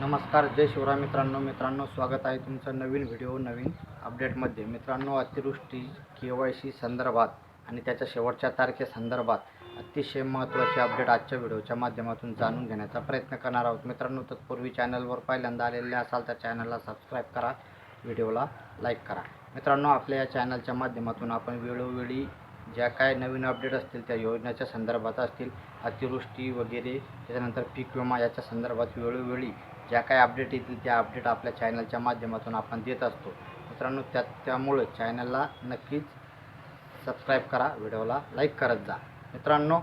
नमस्कार जय शिवराय मित्रांनो. मित्रांनो स्वागत आहे तुमचं नवीन व्हिडिओ नवीन अपडेटमध्ये. मित्रांनो अतिवृष्टी के वाय सी संदर्भात आणि त्याच्या शेवटच्या तारखेसंदर्भात अतिशय महत्त्वाचे अपडेट आजच्या व्हिडिओच्या माध्यमातून जाणून घेण्याचा प्रयत्न करणार आहोत. मित्रांनो तत्पूर्वी चॅनलवर पहिल्यांदा आलेले असाल तर चॅनलला सबस्क्राईब करा व्हिडिओला लाईक करा. मित्रांनो आपल्या या चॅनलच्या माध्यमातून आपण वेळोवेळी ज्या काय नवीन अपडेट असतील त्या योजनेच्या संदर्भात असतील अतिवृष्टी वगैरे त्याच्यानंतर पीक विमा याच्या संदर्भात वेळोवेळी ज्या काय अपडेट येतील त्या अपडेट आपल्या चॅनलच्या माध्यमातून आपण देत असतो. मित्रांनो त्या त्यामुळं चॅनलला नक्कीच सबस्क्राईब करा व्हिडिओला लाईक करत जा. मित्रांनो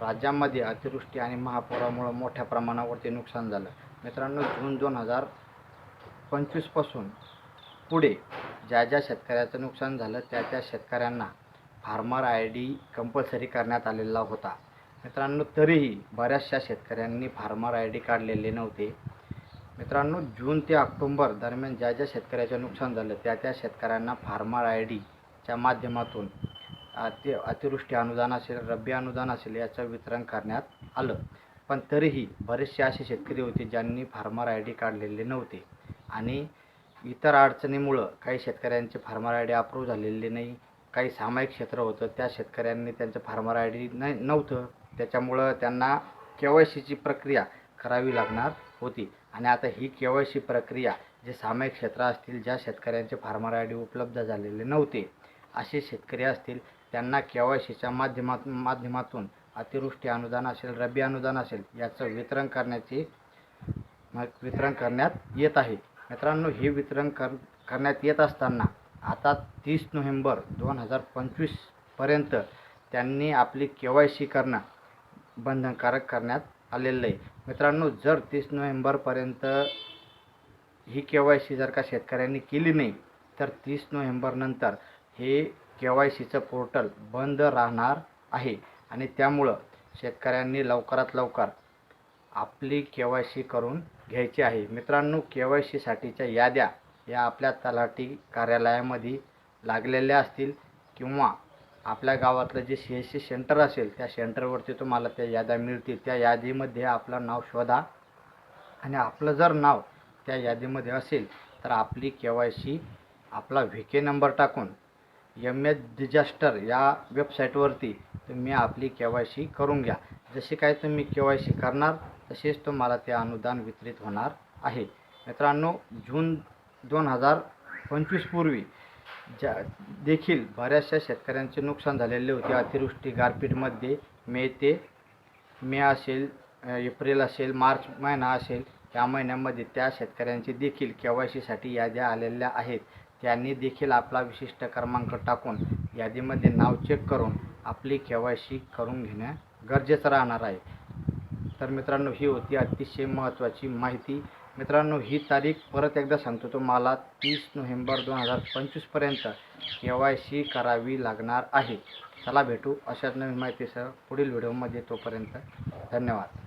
राज्यामध्ये अतिवृष्टी आणि महापुरामुळं मोठ्या प्रमाणावरती नुकसान झालं. मित्रांनो जून दोन हजार पंचवीसपासून पुढे ज्या ज्या शेतकऱ्याचं नुकसान झालं त्या त्या शेतकऱ्यांना फार्मर आय डी कंपल्सरी करण्यात आलेला होता. मित्रांनो तरीही बऱ्याचशा शेतकऱ्यांनी फार्मर आय डी काढलेले नव्हते. मित्रांनो जून ते ऑक्टोंबर दरम्यान ज्या ज्या शेतकऱ्याचं नुकसान झालं त्या त्या शेतकऱ्यांना फार्मर आय डीच्या माध्यमातून अति अतिवृष्टी अनुदान असेल रब्बी अनुदान असेल याचं वितरण करण्यात आलं. पण तरीही बरेचसे असे शेतकरी होते ज्यांनी फार्मर आय डी काढलेले नव्हते. आणि इतर अडचणीमुळं काही शेतकऱ्यांचे फार्मर आय डी अप्रूव्ह झालेले नाही. काही सामायिक क्षेत्र होतं त्या शेतकऱ्यांनी त्यांचं फार्मर आय डी नाही नव्हतं. त्याच्यामुळं त्यांना के वाय सीची प्रक्रिया करावी लागणार होती. आणि आता ही के वाय सी प्रक्रिया जे सामायिक क्षेत्र असतील ज्या शेतकऱ्यांचे फार्मर आय डी उपलब्ध झालेले नव्हते असे शेतकरी असतील त्यांना के वाय सीच्या माध्यमात माध्यमातून अतिवृष्टी अनुदान असेल रब्बी अनुदान असेल याचं वितरण करण्याची वितरण करण्यात येत आहे. मित्रांनो हे वितरण कर करण्यात येत असताना आता तीस नोव्हेंबर दोन हजार पंचवीसपर्यंत त्यांनी आपली के वाय सी करणं बंधनकारक करण्यात आलेलं आहे. मित्रांनो जर तीस नोव्हेंबरपर्यंत ही के वाय सी जर का शेतकऱ्यांनी केली नाही तर तीस नोव्हेंबरनंतर हे के वाय सीचं पोर्टल बंद राहणार आहे. आणि त्यामुळं शेतकऱ्यांनी लवकरात लवकर आपली के वाय सी करून घ्यायची आहे. मित्रांनो के वाय सीसाठीच्या याद्या या आपल्या तलाठी कार्यालयामध्ये लागलेल्या असतील किंवा आपल्या गावातलं जे सी एस सी सेंटर असेल त्या सेंटरवरती तुम्हाला त्या याद्या मिळतील. त्या यादीमध्ये आपलं नाव शोधा आणि आपलं जर नाव त्या यादीमध्ये असेल तर आपली के वाय सी आपला व्ही के नंबर टाकून एम एच डिजास्टर या वेबसाईटवरती तुम्ही आपली के वाय सी करून घ्या. जशी काय तुम्ही के वाय सी करणार तसेच तुम्हाला ते अनुदान वितरित होणार आहे. मित्रांनो जून दोन हजार पंचवीसपूर्वी ज्या देखील बऱ्याचशा शेतकऱ्यांचे नुकसान झालेले होते. अतिवृष्टी गारपीटमध्ये मे ते मे असेल एप्रिल असेल मार्च महिना असेल या महिन्यामध्ये त्या शेतकऱ्यांची देखील के वाय सीसाठी याद्या आलेल्या आहेत. त्यांनी देखील आपला विशिष्ट क्रमांक टाकून यादीमध्ये नाव चेक करून आपली के वाय सी करून घेणं गरजेचं राहणार आहे. तर मित्रांनो ही होती अतिशय महत्त्वाची माहिती. मित्रांनो ही तारीख परत एकदा सांगतो तुम्हाला तीस नोव्हेंबर दोन हजार पंचवीसपर्यंत के वाय सी करावी लागणार आहे. चला भेटू अशाच नवीन माहितीसह पुढील व्हिडिओमध्ये तोपर्यंत धन्यवाद.